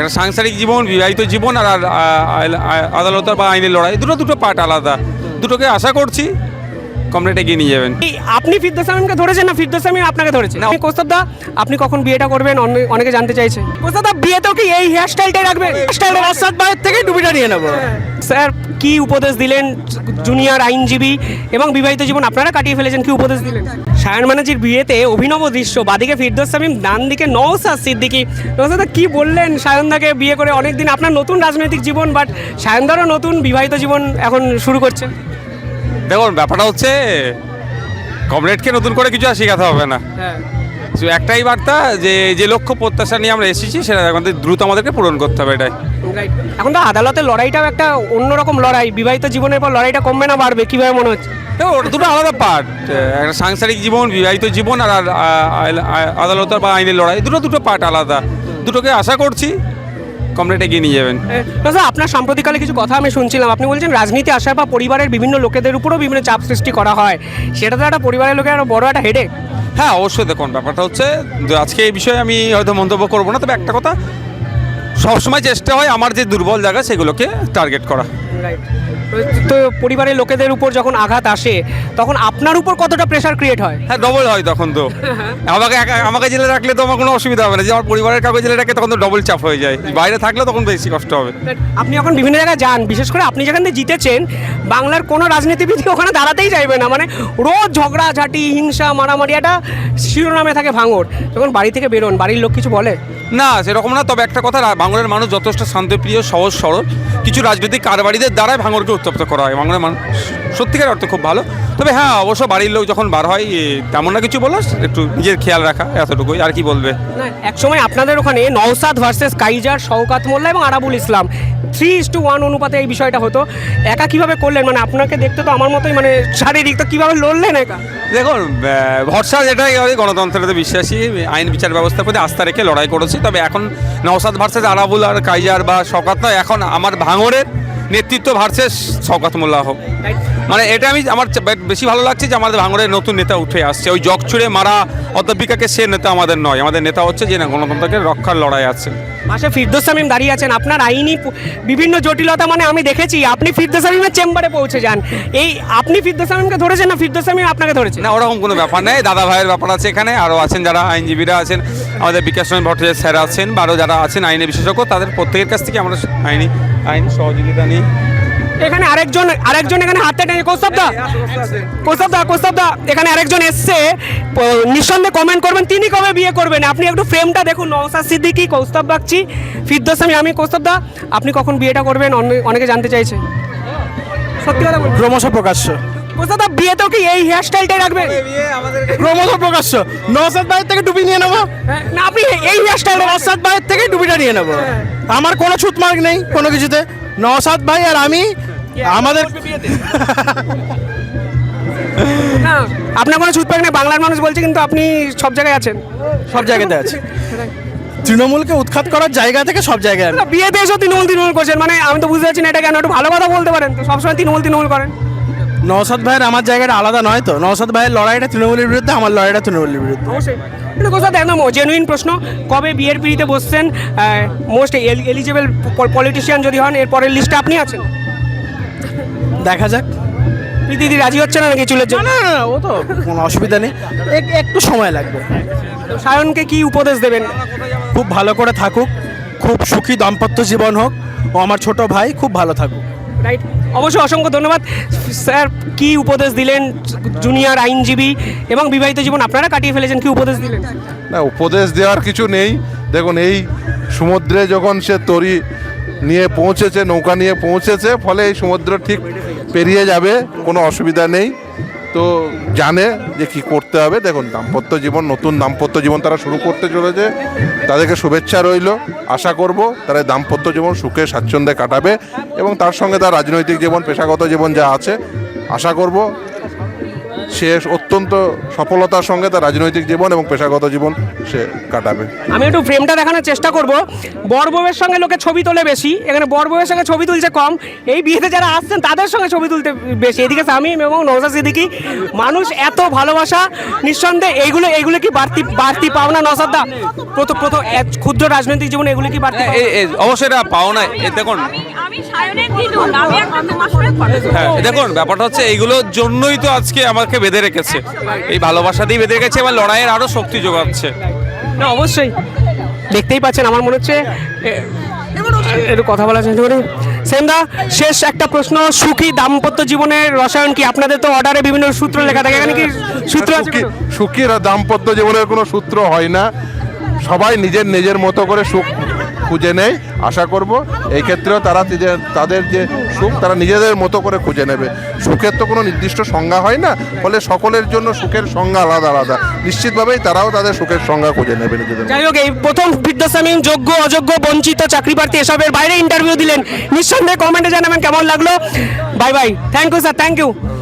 একটা সাংসারিক জীবন, বিবাহিত জীবন আর আদালত বা আইনের লড়াই দুটো দুটো পার্ট আলাদা। দুটোকে আশা করছি কমরেড এগিয়ে নিয়ে যাবেন। এই আপনি ফিরদৌস আমিনকে ধরেছেন না ফিরদৌস আমিন আপনাকে ধরেছে? না। কোস্তাব দা আপনি কখন বিয়েটা করবেন? অনে- অনেকে জানতে চাইছে। দা বিয়েতেও কি এই হেয়ার স্টাইলটাই রাখবেন স্টাইলটা রাস্তার বাইরের থেকে ডুবিটা নিয়ে নেব। স্যার কি উপদেশ দিলেন জুনিয়র আইনজীবী এবং বিবাহিত জীবন? আপনারা কাটিয়ে ফেলেছেন কি উপদেশ দিলেন? সায়ন ম্যানার্জির বিয়েতে অভিনব দৃশ্য বাদিকে ফিরদোস আমিন ডান দিকে নওসাদ সিদ্দিকি। নওসাদ দা কি বললেন সায়নদাকে বিয়ে করে? অনেকদিন আপনার নতুন রাজনৈতিক জীবন বাট সায়নদারও নতুন বিবাহিত জীবন এখন শুরু করছেন দেখুন ব্যাপারটা হচ্ছে কমরেডকে নতুন করে কিছু আর শেখাতে হবে না। হ্যাঁ। একটাই বার্তা যে যে লক্ষ্য প্রত্যাশা নিয়ে আমরা এসেছি সেটা আমাদের দ্রুত আমাদেরকে পূরণ করতে হবে এটাই। এখন তো আদালতের লড়াইটাও একটা অন্যরকম লড়াই বিবাহিত জীবনের পর লড়াইটা কমবে না বাড়বে কীভাবে মনে হচ্ছে? দেখো ওটা দুটো আলাদা পার্ট একটা সাংসারিক জীবন বিবাহিত জীবন আর আদালত বা আইনের লড়াই দুটো দুটো পার্ট আলাদা। দুটোকে আশা করছি কমরেড এগিয়ে নিয়ে যাবেন। দাদা আপনার সাম্প্রতিককালে কিছু কথা আমি শুনছিলাম। আপনি বলছেন রাজনীতি আসার বা পরিবারের বিভিন্ন লোকেদের উপরও বিভিন্ন চাপ সৃষ্টি করা হয়। সেটা তো একটা পরিবারের লোকের আরও বড় একটা হেডেক হ্যাঁ অবশ্যই দেখুন ব্যাপারটা হচ্ছে আজকে এই বিষয়ে আমি হয়তো মন্তব্য করব না তবে একটা কথা সবসময় চেষ্টা হয় আমার যে দুর্বল জায়গা সেগুলোকে টার্গেট করা। তো পরিবারের লোকেদের উপর যখন আঘাত আসে তখন আপনার উপর কতটা প্রেশার ক্রিয়েট হয়? হ্যাঁ ডবল হয় তখন তো। আমাকে একা- আমাকে জেলে রাখলে তো আমার কোনো অসুবিধা হবে না। যে আমার পরিবারের কাউকে জেলে রাখে তখন তো ডবল চাপ হয়ে যায়। বাইরে থাকলে তখন বেশি কষ্ট হবে। আপনি এখন বিভিন্ন জায়গায় যান বিশেষ করে আপনি যেখান থেকে জিতেছেন বাংলার কোনো রাজনীতিবিদ ওখানে দাঁড়াতেই চাইবে না। মানে রোজ ঝগড়াঝাটি হিংসা মারামারি একটা শিরোনামে থাকে ভাঙর যখন বাড়ি থেকে বেরোন বাড়ির লোক কিছু বলে? না, সেরকম না, তবে একটা কথা বাংলার মানুষ যথেষ্ট শান্তিপ্রিয়, সহজ, সরল। কিছু রাজনৈতিক কারবারিদের দ্বারাই ভাঙরকে উত্তপ্ত করা হয়। বাংলার মানুষ সত্যিকার অর্থে খুব ভালো। তবে হ্যাঁ অবশ্য বাড়ির লোক যখন বার হয় তেমন না কিছু বলো একটু নিজের খেয়াল রাখা এতটুকুই। আর কি বলবে? না একসময় আপনাদের ওখানে নওসাদ ভার্সেস কাইজার শওকাত মোল্লা এবং Arabul Islam three is two one অনুপাতে এই বিষয়টা হতো। একা কীভাবে করলেন? মানে আপনাকে দেখতে তো আমার মতোই মানে শারীরিক তো কীভাবে লড়লেন একা? দেখুন ভরসা যেটাই হয় গণতন্ত্রেতে বিশ্বাসী আইন বিচার ব্যবস্থার প্রতি আস্থা রেখে লড়াই করেছি। তবে এখন নওসাদ ভার্সেস আরাবুল আর কাইজার বা শওকাত নয় এখন আমার ভাঙরের নেতৃত্ব ভার্সেস শওকাত মোল্লা হোক। মানে এটা আমি আমার বেশি ভালো লাগছে যে আমাদের ভাঙরের নতুন নেতা উঠে আসছে। ওই জগ ছুড়ে মারা অধ্যাপিকাকে সে নেতা আমাদের নয়। আমাদের নেতা হচ্ছে যে না গণতন্ত্রকে রক্ষার লড়াই আছে। মাসে ফিরদোস সামিম দাঁড়িয়ে আছেন। আপনার আইনি বিভিন্ন জটিলতা মানে আমি দেখেছি। আপনি ফিরদোস সামিমের চেম্বারে পৌঁছে যান। এই আপনি ফিরদোস সামিমকে ধরেছেন না? ফিরদোস সামিম আপনাকে ধরেছেন না ওরকম কোনো ব্যাপার নেই। দাদা ভাইয়ের ব্যাপার আছে এখানে। আরও আছেন যারা আইনজীবীরা আছেন। আমাদের বিকাশ রঞ্জন ভট্টাচার্য স্যার আছেন। বা আরও যারা আছেন আইনে বিশেষজ্ঞ তাদের প্রত্যেকের কাছ থেকে আমরা আইনি আইনি সহযোগিতা নিই। এখানে আরেকজন আরেকজন এখানে হাতে টেনে কৌস্তব দা কৌস্তব দা কৌস্তব দা এখানে আরেকজন এসছে। নিঃসন্দেহে কমেন্ট করবেন। তিনি কবে বিয়ে করবেন? আপনি একটু ফ্রেমটা দেখুন। নওসাদ সিদ্দিকি কৌস্তব বাগচি ফিরদোস আমি আমি কৌস্তব দা আপনি কখন বিয়েটা করবেন? অনে- অনেকে জানতে চাইছে। সত্যি কথা বলুন। ক্রমশ প্রকাশ্য। কৌস্তব দা বিয়েতেও কি এই হেয়ার স্টাইলটাই রাখবেন ক্রমশ প্রকাশ্য। নওসাদ ভাইয়ের থেকে ডুবি নিয়ে নেব? হ্যাঁ, না আপনি এই হেয়ার স্টাইল নওসাদ ভাইয়ের থেকে ডুবিটা নিয়ে নেব। আমার কোনো ছুটমার্ক নেই কোনো কিছুতে। নওসাদ ভাই আর আমি আমাদের না আপনার কোনো ছুটপাক নেই? বাংলার মানুষ বলছে কিন্তু আপনি সব জায়গায় আছেন। সব জায়গাতে আছে। তৃণমূলকে উৎখাত করার জায়গা থেকে সব জায়গায় না, বিয়েতে এসেও তৃণমূল তৃণমূল করছেন। মানে আমি তো বুঝতে পারছি না এটা কেন? একটু ভালো কথা বলতে পারেন তো। সবসময় তৃণমূল তৃণমূল করেন। নওসাদ ভাইয়ের আমার জায়গাটা আলাদা নয় তো। নওসাদ ভাইয়ের লড়াইটা তৃণমূলের বিরুদ্ধে আমার লড়াইটা তৃণমূলের বিরুদ্ধে। কোথাও একদম জেনুইন প্রশ্ন। কবে বিয়ের পিড়িতে বসছেন? মোস্ট এলিজেবল পলিটিশিয়ান যদি হন এর পরের লিস্টে আপনি আছেন। দেখা যাক। দিদি রাজি হচ্ছে না নাকি চুলের জন্য? না না, ও তো কোনো অসুবিধা নেই। একটু সময় লাগবে। সায়নকে কি উপদেশ দেবেন? খুব ভালো করে থাকুক। খুব সুখী দাম্পত্য জীবন হোক। ও আমার ছোট ভাই খুব ভালো থাকুক। রাইট অবশ্যই অসংখ্য ধন্যবাদ। স্যার কি উপদেশ দিলেন জুনিয়র আইনজীবী এবং বিবাহিত জীবন? আপনারা কাটিয়ে ফেলেছেন কি উপদেশ দিলেন? না উপদেশ দেওয়ার কিছু নেই। দেখুন এই সমুদ্রে যখন সে তরি নিয়ে পৌঁছেছে নৌকা নিয়ে পৌঁছেছে ফলে এই সমুদ্র ঠিক পেরিয়ে যাবে, কোনো অসুবিধা নেই। তো জানে যে কি করতে হবে। দেখুন, দাম্পত্য জীবন, নতুন দাম্পত্য জীবন তারা শুরু করতে চলেছে। তাদেরকে শুভেচ্ছা রইল। আশা করব তারা দাম্পত্য জীবন সুখে, স্বাচ্ছন্দ্যে কাটাবে এবং তার সঙ্গে তার রাজনৈতিক জীবন, পেশাগত জীবন যা আছে, আশা করব সে অত্যন্ত সফলতার সঙ্গে তার রাজনৈতিক জীবন এবং পেশাগত জীবন সে কাটাবে। আমি একটু ফ্রেমটা দেখানোর চেষ্টা করব। বর বউয়ের সঙ্গে লোকে ছবি তোলে বেশি এখানে বর বউয়ের সঙ্গে ছবি তুলছে কম। এই বিয়েতে যারা আসছেন তাদের সঙ্গে ছবি তুলতে বেশি। এদিকে সামিম এবং নৌজা সিদ্দিকি মানুষ এত ভালোবাসা নিঃসন্দেহে এইগুলো এইগুলো কি বাড়তি বাড়তি পাওনা? নসাদা প্রথম প্রথম এক ক্ষুদ্র রাজনৈতিক জীবনে এগুলো কি বাড়তি অবশ্যই এটা পাওনা। দেখুন। হ্যাঁ দেখুন ব্যাপারটা হচ্ছে এইগুলোর জন্যই তো আজকে আমাকে বেঁধে রেখেছে। এই ভালোবাসাতেই বেঁধে রেখেছে এবার লড়াইয়ের আরও শক্তি যোগাচ্ছে। না অবশ্যই। দেখতেই পাচ্ছেন আমার মনে হচ্ছে একটু কথা বলা চেষ্টা করি। সেন্দা শেষ একটা প্রশ্ন সুখী দাম্পত্য জীবনের রসায়ন কি? আপনাদের তো অর্ডারে বিভিন্ন সূত্র লেখা থাকে এখানে কি সূত্র সুখী দাম্পত্য জীবনের কোনো সূত্র হয় না। সবাই নিজের নিজের মতো করে সুখ খুঁজে নেয়, আশা করব এই ক্ষেত্রেও তারা তাদের যে সুখ, তারা নিজেদের মতো করে খুঁজে নেবে। সুখের তো কোনো নির্দিষ্ট সংজ্ঞা হয় না, ফলে সকলের জন্য সুখের সংজ্ঞা আলাদা আলাদা। নিশ্চিতভাবেই তারাও তাদের সুখের সংজ্ঞা খুঁজে নেবে নিজেদের যাই হোক, এই প্রথম ফিরদোসামিম যোগ্য, অযোগ্য, বঞ্চিত চাকরি প্রার্থী এসবের বাইরে ইন্টারভিউ দিলেন। নিঃসন্দেহে কমেন্টে জানাবেন কেমন লাগল। Bye bye thank you sir thank you